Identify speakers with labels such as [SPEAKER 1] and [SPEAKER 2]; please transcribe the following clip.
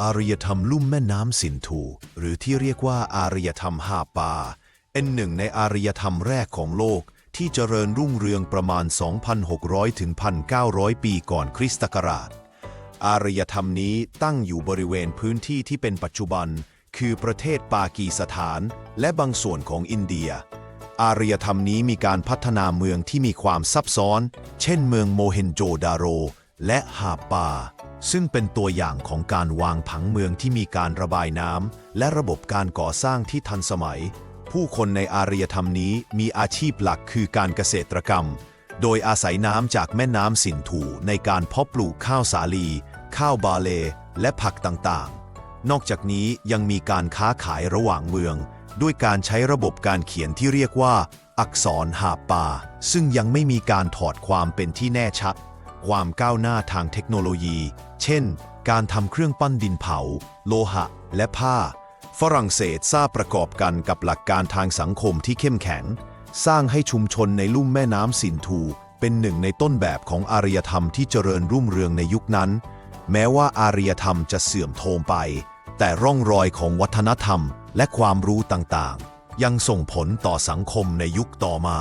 [SPEAKER 1] อารยธรรมลุ่มแม่น้ำสินธุหรือที่เรียกว่าอารยธรรมฮาปาเป็นหนึ่งในอารยธรรมแรกของโลกที่เจริญรุ่งเรืองประมาณ 2,600 ถึง 1,900 ปีก่อนคริสตศักราช อารยธรรมนี้ตั้งอยู่บริเวณพื้นที่ที่เป็นปัจจุบัน คือประเทศปากีสถาน และบางส่วนของอินเดีย อารยธรรมนี้มีการพัฒนาเมืองที่มีความซับซ้อน เช่นเมืองโมเฮนโจดาโร และฮาปาซึ่งเป็นตัวอย่างของการวางผังเมืองที่มีการระบายน้ำและระบบการก่อสร้างที่ทันสมัย ผู้คนในอารยธรรมนี้มีอาชีพหลักคือการเกษตรกรรม โดยอาศัยน้ำจากแม่น้ำสินถูในการเพาะปลูกข้าวสาลี ข้าวบาเล และผักต่างๆ นอกจากนี้ยังมีการค้าขายระหว่างเมือง ด้วยการใช้ระบบการเขียนที่เรียกว่า อักษรหาปาซึ่งยังไม่มีการถอดความเป็นที่แน่ชัด ความก้าวหน้าทางเทคโนโลยี เช่น การทำเครื่องปั้นดินเผา โลหะ และผ้า ฝรั่งเศสทราบประกอบกันกับหลักการทางสังคมที่เข้มแข็ง สร้างให้ชุมชนในลุ่มแม่น้ำสินธุเป็นหนึ่งในต้นแบบของอารยธรรมที่เจริญรุ่งเรืองในยุคนั้น แม้ว่าอารยธรรมจะเสื่อมโทรมไป แต่ร่องรอยของวัฒนธรรมและความรู้ต่างๆ ยังส่งผลต่อสังคมในยุคต่อมา